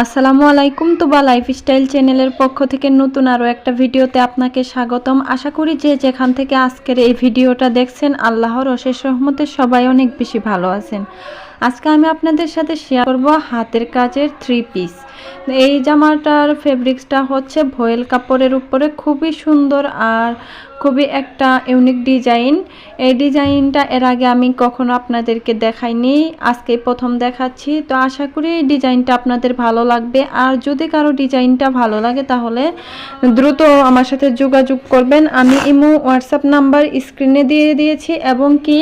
আসসালামু আলাইকুম তোবা লাইফস্টাইল চ্যানেলের পক্ষ থেকে নতুন আরও একটা ভিডিওতে আপনাকে স্বাগতম। আশা করি যে যেখান থেকে আজকের এই ভিডিওটা দেখছেন, আল্লাহর অশেষ রহমতে সবাই অনেক বেশি ভালো আছেন। আজকে আমি আপনাদের সাথে শেয়ার করব হাতের কাজের থ্রি পিস এই জামাটার ফেব্রিক্সটা হচ্ছে ভয়েল কাপড়ের উপরে খুবই সুন্দর আর খুবই একটা ইউনিক ডিজাইন এই ডিজাইনটা এর আগে আমি কখনো আপনাদেরকে দেখাইনি, আজকে প্রথম দেখাচ্ছি। তো আশা করি এই ডিজাইনটা আপনাদের ভালো লাগবে। আর যদি কারও ডিজাইনটা ভালো লাগে তাহলে দ্রুত আমার সাথে যোগাযোগ করবেন। আমি ইমো, হোয়াটসঅ্যাপ নাম্বার স্ক্রিনে দিয়ে দিয়েছি এবং কি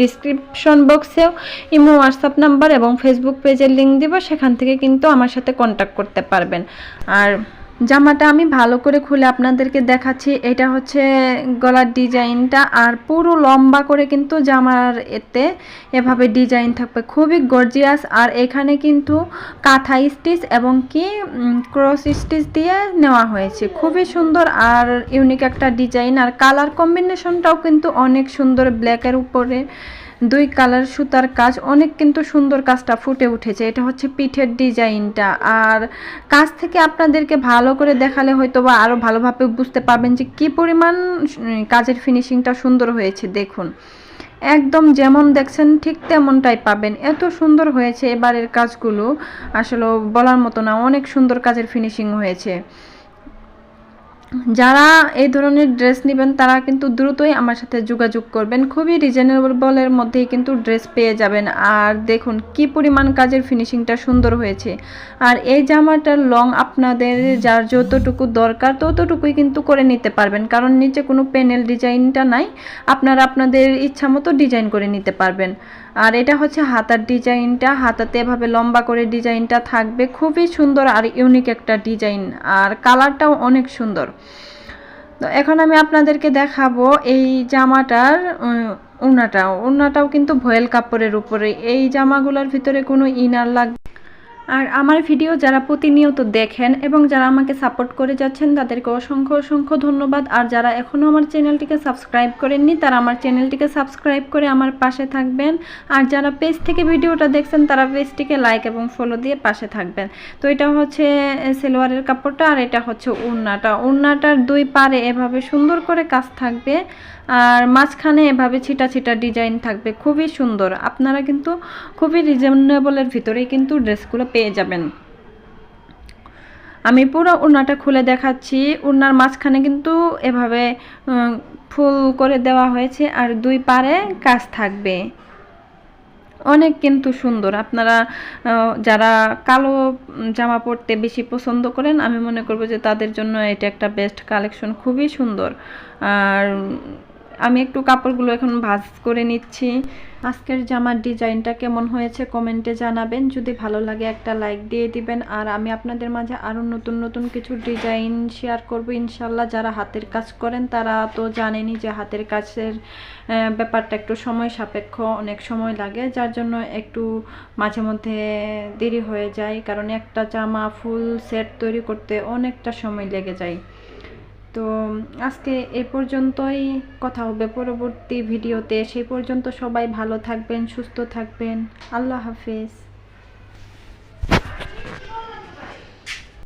ডিসক্রিপশন বক্সেও ইমো, হোয়াটসঅ্যাপ নাম্বার এবং ফেসবুক পেজের লিঙ্ক দিব। সেখান থেকে কিন্তু আমার সাথে কন্ট্যাক্ট করতে পারবেন। আর জামাটা আমি ভালো করে খুলে আপনাদেরকে দেখাচ্ছি। এটা হচ্ছে গলার ডিজাইনটা আর পুরো লম্বা করে কিন্তু জামার এতে এভাবে ডিজাইন থাকবে। খুবই গর্জিয়াস আর এখানে কিন্তু কাঁথা স্টিচ এবং কি ক্রস স্টিচ দিয়ে নেওয়া হয়েছে। খুবই সুন্দর আর ইউনিক একটা ডিজাইন আর কালার কম্বিনেশনটাও কিন্তু অনেক সুন্দর। ব্ল্যাকের উপরে দুই কালার সুতার কাজ, অনেক কিন্তু সুন্দর কাজটা ফুটে উঠেছে। এটা হচ্ছে পিঠের ডিজাইনটা। আর কাজ থেকে আপনাদেরকে ভালো করে দেখালে হয়তো বা আরও ভালোভাবে বুঝতে পারবেন যে কি পরিমাণ কাজের ফিনিশিংটা সুন্দর হয়েছে। দেখুন, একদম যেমন দেখছেন ঠিক তেমনটাই পাবেন। এত সুন্দর হয়েছে এবারের কাজগুলো। আসলে বলার মতো না, অনেক সুন্দর কাজের ফিনিশিং হয়েছে। যারা এই ধরনের ড্রেস নেবেন, তারা কিন্তু দ্রুতই আমার সাথে যোগাযোগ করবেন। খুবই রিজনেবলের মধ্যেই কিন্তু ড্রেস পেয়ে যাবেন। আর দেখুন, কি পরিমাণ কাজের ফিনিশিংটা সুন্দর হয়েছে। আর এই জামাটার লং আপনাদের যার যতটুকু দরকার, ততটুকুই কিন্তু করে নিতে পারবেন। কারণ নিচে কোনো প্যানেল ডিজাইনটা নাই। আপনারা আপনাদের ইচ্ছা মতো ডিজাইন করে নিতে পারবেন। আর এটা হচ্ছে হাতার ডিজাইনটা। হাতাতে এভাবে লম্বা করে ডিজাইনটা থাকবে। খুবই সুন্দর আর ইউনিক একটা ডিজাইন। আর কালারটাও অনেক সুন্দর। তো এখন আমি আপনাদেরকে দেখাবো এই জামাটার উনাটা উনাটাও কিন্তু ভয়েল কাপড়ের উপরে। এই জামাগুলোর ভিতরে কোনো ইনার লাগবে আর আমার ভিডিও যারা প্রতিনিয়ত দেখেন এবং যারা আমাকে সাপোর্ট করে যাচ্ছেন, তাদেরকে অসংখ্য অসংখ্য ধন্যবাদ। আর যারা এখনও আমার চ্যানেলটিকে সাবস্ক্রাইব করেননি, তারা আমার চ্যানেলটিকে সাবস্ক্রাইব করে আমার পাশে থাকবেন। আর যারা পেজ থেকে ভিডিওটা দেখছেন, তারা পেজটিকে লাইক এবং ফলো দিয়ে পাশে থাকবেন। তো এটা হচ্ছে সেলোয়ারের কাপড়টা আর এটা হচ্ছে উন্নাটা উন্নাটার দুই পারে এভাবে সুন্দর করে কাজ থাকবে। আর মাঝখানে এভাবে ছিটা ছিটা ডিজাইন থাকবে। খুবই সুন্দর। আপনারা কিন্তু খুবই রিজনেবলের ভিতরেই কিন্তু ড্রেসগুলো পেয়ে যাবেন। আমি পুরো উড়নাটা খুলে দেখাচ্ছি। উড়নার মাঝখানে কিন্তু এভাবে ফুল করে দেওয়া হয়েছে আর দুই পারে কাজ থাকবে। অনেক কিন্তু সুন্দর। আপনারা যারা কালো জামা পরতে বেশি পছন্দ করেন, আমি মনে করব যে তাদের জন্য এটা একটা বেস্ট কালেকশন খুবই সুন্দর। আর আমি একটু কাপড়গুলো এখন ভাজ করে নিচ্ছি। আজকের জামার ডিজাইনটা কেমন হয়েছে কমেন্টে জানাবেন। যদি ভালো লাগে একটা লাইক দিয়ে দিবেন। আর আমি আপনাদের মাঝে আরও নতুন নতুন কিছু ডিজাইন শেয়ার করব ইনশাল্লাহ। যারা হাতের কাজ করেন, তারা তো জানেনই যে হাতের কাজের ব্যাপারটা একটু সময় সাপেক্ষ, অনেক সময় লাগে। যার জন্য একটু মাঝে মধ্যে দেরি হয়ে যায়। কারণ একটা জামা ফুল সেট তৈরি করতে অনেকটা সময় লেগে যায়। তো আজকে এ পর্যন্তই কথা হবে। পরবর্তী ভিডিওতে সেই পর্যন্ত সবাই ভালো থাকবেন, সুস্থ থাকবেন। আল্লাহ হাফেজ।